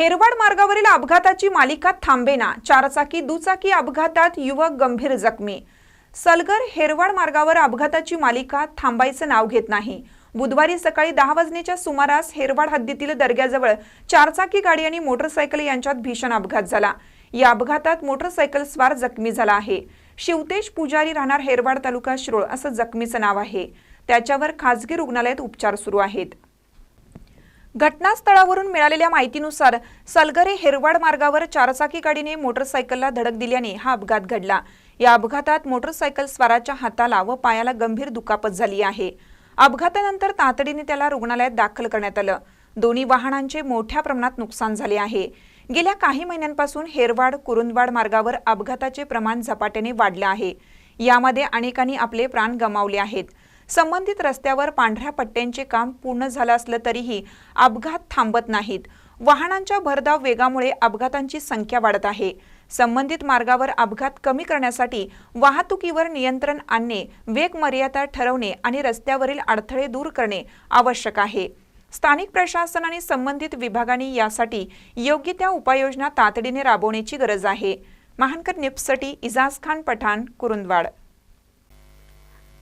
हेरवाड मार्गावरील अपघाताची मालिका थांबेना. चारचाकी दुचाकी अपघातात युवक गंभीर जखमी. सलगर हेरवाड मार्गावर अपघाताची मालिका थांबायचं नाव घेत नाही. बुधवारी सकाळी दहा वाजण्याच्या सुमारास हेरवाड हद्दीतील दर्ग्याजवळ चारचाकी गाडी आणि मोटरसायकल यांच्यात भीषण अपघात झाला. या अपघातात मोटरसायकल स्वार जखमी झाला आहे. शिवतेश पुजारी राहणार हेरवाड तालुका शिरोळ असं जखमीचं नाव आहे. त्याच्यावर खासगी रुग्णालयात उपचार सुरू आहेत. घटनास्थळावरून मिळालेल्या माहितीनुसार सलगरे हेरवाड मार्गावर चारचाकी गाडीने मोटरसायकलला धडक दिल्याने हा अपघात घडला. या अपघातात मोटरसायकल स्वाराच्या हाताला व पायाला गंभीर दुखापत झाली आहे. अपघातानंतर तातडीने त्याला रुग्णालयात दाखल करण्यात आलं. दोन्ही वाहनांचे मोठ्या प्रमाणात नुकसान झाले आहे. गेल्या काही महिन्यांपासून हेरवाड कुरुंदवाड मार्गावर अपघाताचे प्रमाण झपाट्याने वाढलं आहे. यामध्ये अनेकांनी आपले प्राण गमावले आहेत. संबंधित रस्त्यावर पांढऱ्या पट्ट्यांचे काम पूर्ण झालं असलं तरीही अपघात थांबत नाहीत. वाहनांच्या भरधाव वेगामुळे अपघातांची संख्या वाढत आहे. संबंधित मार्गावर अपघात कमी करण्यासाठी वाहतुकीवर नियंत्रण आणणे वेग मर्यादा ठरवणे आणि रस्त्यावरील अडथळे दूर करणे आवश्यक आहे. स्थानिक प्रशासन आणि संबंधित विभागांनी यासाठी योग्य त्या उपाययोजना तातडीने राबवण्याची गरज आहे. महानकर निप्ससाठी इजाज खान पठाण कुरुंदवाड.